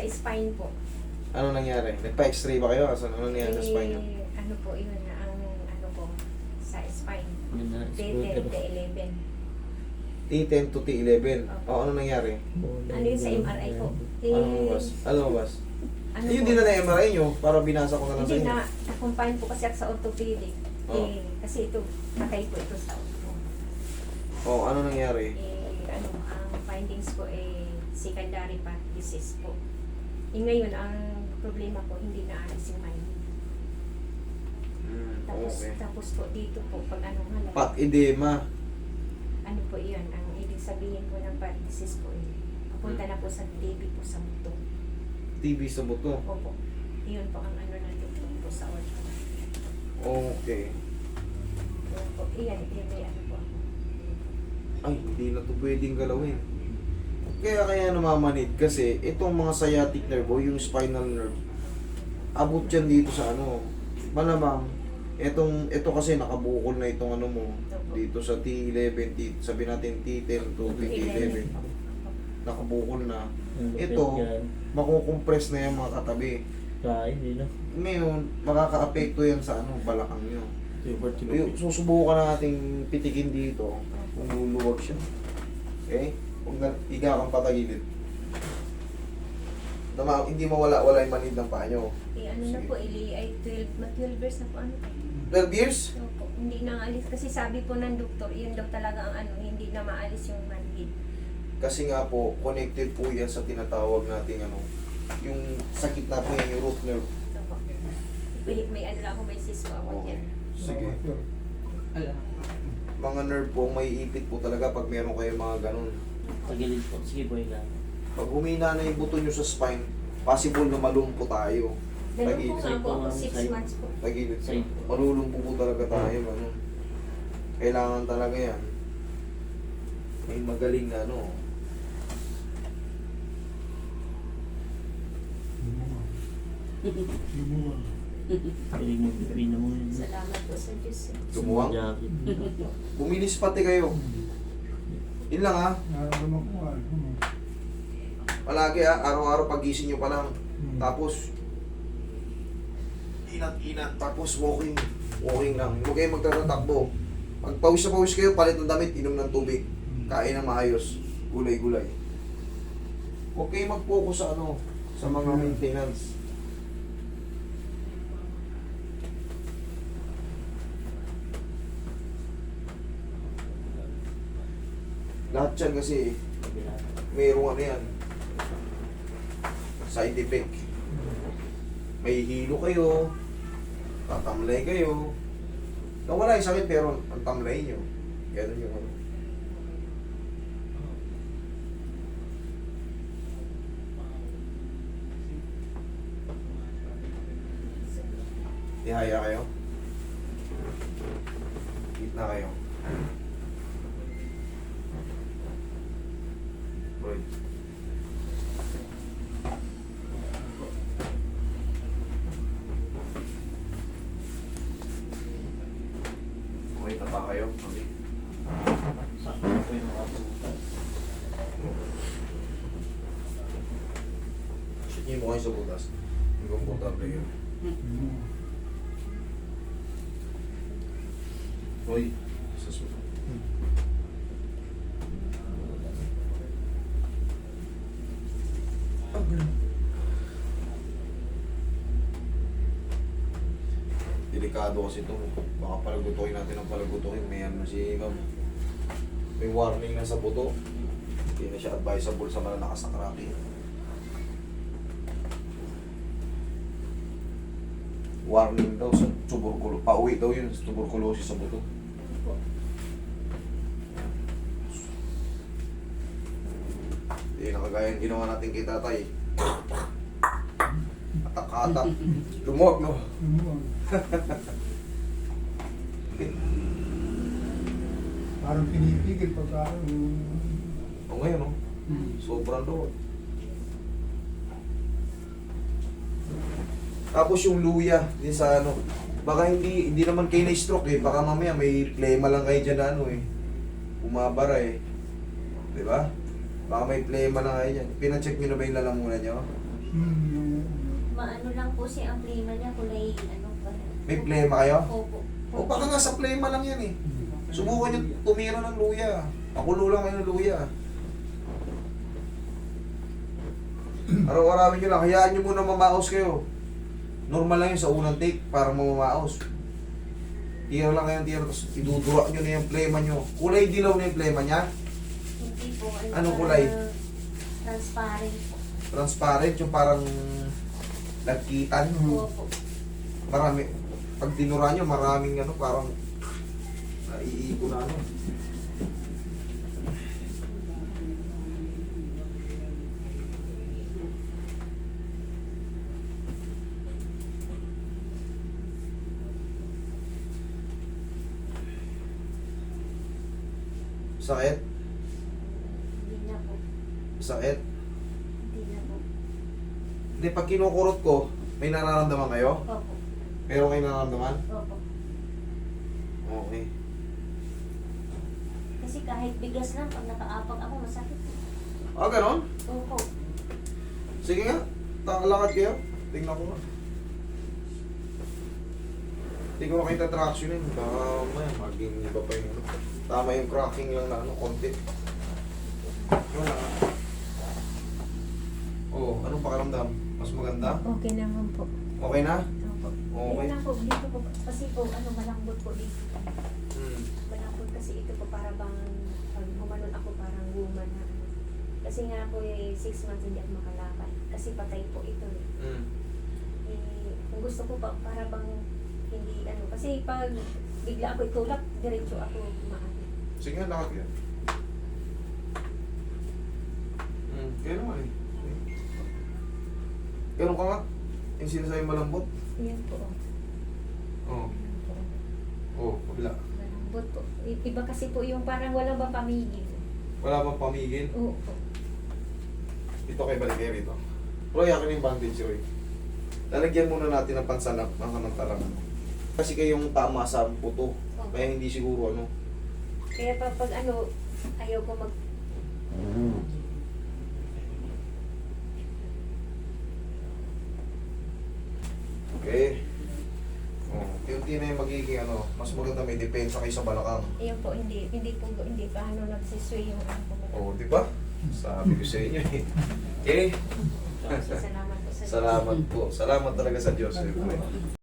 Sa spine po. Ano nangyari? Nagpa-x-ray ba kayo? Ano, ano nangyari sa spine nyo? Eh, ano po yun, ang ano ko, sa spine. Yun na, T10 to 11. T10 to T11. Opo. O, ano nangyari? Ano yun sa MRI po? Eh, Ano lumabas? Ano lumabas? ano Yun po? din na na-MRI nyo, para binasa ko na lang sa Hindi inyo. na, na-confine po kasi ako sa orthopedic. Oo. Eh, kasi ito, patay po ito sa ortho. O, ano nangyari? Eh, ano, ang findings ko eh, secondary part disease po. Eh, ngayon, ang problema ko, hindi na alis yung mind. Hmm, Tapos, okay. tapos po dito po, pag ano nga, Pat edema. ano po iyon, ang ibig sabihin po ng disease po eh, papunta Hmm. na po sa TB po sa buto. TB sa buto. Opo. Iyon po ang ano na dito po sa ortho. Okay. Iyon po, iyan, iyan, may ano po. Ay, hindi na to pwedeng galawin. Kaya kaya namamanid kasi itong mga sciatic nerve o yung spinal nerve, abot yan dito sa ano. Malamang, itong, ito kasi nakabukol na itong ano mo, dito sa T11, T, sabi natin T10 to T11. Nakabukol na. Ito, makukompress na yung mga katabi. Kain, hindi na. Ngayon, makaka-apekto yan sa ano, balakang nyo. Susubukan nating pitikin dito kung luluwag siya. Okay? Higa kang patagilid. Tama, hindi mawala wala yung manid ng paa nyo. Eh, ano na Sige. po, ili ay 12, ma 12 years na po ano. 12 years? So, po, hindi na alis kasi sabi po ng doktor, yun daw talaga ang ano, hindi na maalis yung manhid. Kasi nga po, connected po yan sa tinatawag nating ano, yung sakit na po yan, yung root nerve. So, po, may, may ano lang ako, may po ako Okay. dyan. Sige. Ala. Mga nerve po, may ipit po talaga pag meron kayo mga ganun. Tagilid po. Sige po, higa. Pag humina na yung buto nyo sa spine, possible na malumpo tayo. Ganun po Tagilid. nga po ako, 6 Side. months po. Tagilid. Side. Malulumpo po talaga tayo. Ano. Kailangan talaga yan. May magaling na ano. Piling mo, pipino mo yun. Salamat po sa Diyos. eh. Lumuwang. Jacket. Bumilis pati kayo. Yun lang ha. Nararamdaman ko ano. Palagi ha. Araw-araw pagising nyo pa lang. Hmm. Tapos, inat-inat. Tapos walking. Walking lang. Huwag kayong magtatakbo. Pag pawis na pawis kayo, palit ng damit, inom ng tubig. Kain ng maayos. Gulay-gulay. Huwag kayong mag-focus sa ano, sa mga maintenance. Lahat yan kasi, mayroong ano yan, side effect. May hilo kayo, tatamlay kayo. Nawala yung sakit pero ang tamlay nyo. Ganun yung ano. Ihaya kayo. Gitna kayo. Okay na ba kayo? Okay. Sakto po yung niyo mo kayo sa butas. Hindi komportable yun. Hoy, sa susunod. Delikado kasi ito. Baka palagutuin natin ang palagutuin. May ano si ma'am. May warning na sa buto. Hindi na siya advisable sa malalakas na cracking. Warning daw sa tuberculosis. Pauwi daw yun sa tuberculosis sa buto. Hindi na kagaya ginawa natin kay tatay. Atak-atak. Lumuwag, no? Lumuwag. Parang pinipigil pagka um, O ngayon, no? hmm. Sobrang load. Tapos yung luya, din sa ano, baka hindi hindi naman kayo na-stroke eh, baka mamaya may plema lang kayo dyan na ano eh. Bumabara eh. Di ba? Baka may plema lang kayo dyan. Pinacheck nyo na ba yung lalamunan nyo? Hmm, Maano lang po siya ang plima niya, kulay ano pa. May plema kayo? Opo. O baka nga sa plema lang yan eh. Subukan nyo tumira ng luya. Pakulo lang kayo ng luya. Araw-arawin nyo lang. Hayaan nyo muna mamaos kayo. Normal lang yun sa unang take para mamamaos. Tira lang kayo ng tira, tapos idudura nyo na yung plema nyo. Kulay dilaw na yung plema niya. Hindi po. Ano, Anong kulay? Transparent po. Transparent, yung parang nagkitan. Opo. Marami. Pag tinura nyo, maraming ano, parang naiiko na ano. Sakit? Hindi na po. Sakit? Hindi pag kinukurot ko, may nararamdaman kayo? Opo. Pero kayo nararamdaman? Opo. Okay. Kasi kahit bigas lang, pag nakaapak ako, masakit. Ah, ganon? Opo. Sige nga, takalakad kayo. Tingnan ko nga. Hindi ko makita traction yun. Baka may maging iba pa yung ano. Tama yung cracking lang na ano, konti. Wala. Oh, anong pakiramdam? Mas maganda? Okay naman po. Okay na? Opo. Okay. Yun lang po, dito po, kasi po, ano, malambot po dito. Hmm. Malambot kasi ito po para bang, pag humanon ako parang woman na ano. Kasi nga po, eh, six months hindi ako makalakad. Kasi patay po ito eh. Hmm. eh, kung gusto ko pa, para bang hindi ano, kasi pag bigla ako itulak, diretso ako maano. Sige nga, lakad kayo. Hmm, kaya naman eh. Ganun ka nga. Yung sinasabi malambot. Yan po. Oo. Yan po. Oh, kabila. Malambot po. I- Iba kasi po yung parang wala bang pamigil. Wala bang pamigil? Oo po. Dito kay balik kayo rito. Roy, akin yung bandage, Roy. Lalagyan muna natin ng pansanap ng kamantalangan. Kasi kayong tama sa puto. Kaya hindi siguro ano. Kaya pa pag ano, ayaw ko mag... Okay. Unti na yung magiging ano, mas maganda may depensa kayo sa balakang. Ayun po, hindi, hindi po, hindi pa ano nagsisway yung ano po. Oh, di ba? Sabi ko sa inyo eh. Okay. Salamat po sa Salamat po. Salamat talaga sa Diyos. siyempre.